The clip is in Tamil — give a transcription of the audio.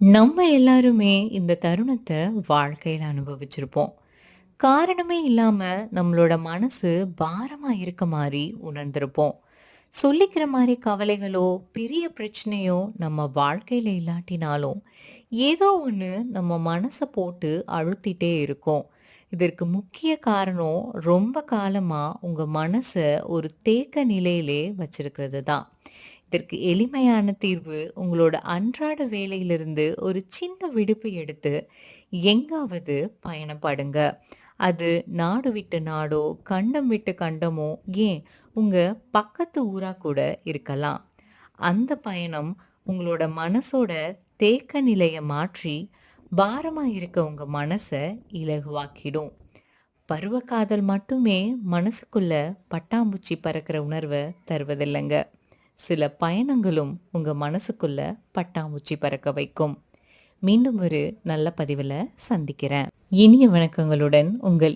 நம்ம எல்லாருமே இந்த தருணத்தை வாழ்க்கையில் அனுபவிச்சிருப்போம். காரணமே இல்லாமல் நம்மளோட மனசு பாரமாக இருக்க மாதிரி உணர்ந்திருப்போம். சொல்லிக்கிற மாதிரி கவலைகளோ, பெரிய பிரச்சனையோ நம்ம வாழ்க்கையில் இல்லாட்டினாலும், ஏதோ ஒன்று நம்ம மனசை போட்டு அழுத்திட்டே இருக்கும். இதற்கு முக்கிய காரணம் ரொம்ப காலமாக உங்கள் மனசை ஒரு தேக்க நிலையிலே வச்சிருக்கிறது தான். இதற்கு எளிமையான தீர்வு உங்களோட அன்றாட வேலையிலிருந்து ஒரு சின்ன விடுப்பு எடுத்து எங்காவது பயணப்படுங்க. அது நாடு விட்டு நாடோ, கண்டம் விட்டு கண்டமோ, ஏன் உங்கள் பக்கத்து ஊராக கூட இருக்கலாம். அந்த பயணம் உங்களோட மனசோட தேக்க நிலையை மாற்றி, பாரமாக இருக்க உங்கள் மனசை இலகுவாக்கிடும். பருவக்காதல் மட்டுமே மனசுக்குள்ள பட்டாம்பூச்சி பறக்கிற உணர்வை தருவதில்லைங்க சில பயணங்களும் உங்க மனசுக்குள்ள பட்டாம்பூச்சி பறக்க வைக்கும். மீண்டும் ஒரு நல்ல பதிவுல சந்திக்கிறேன். இனிய வணக்கங்களுடன் உங்கள்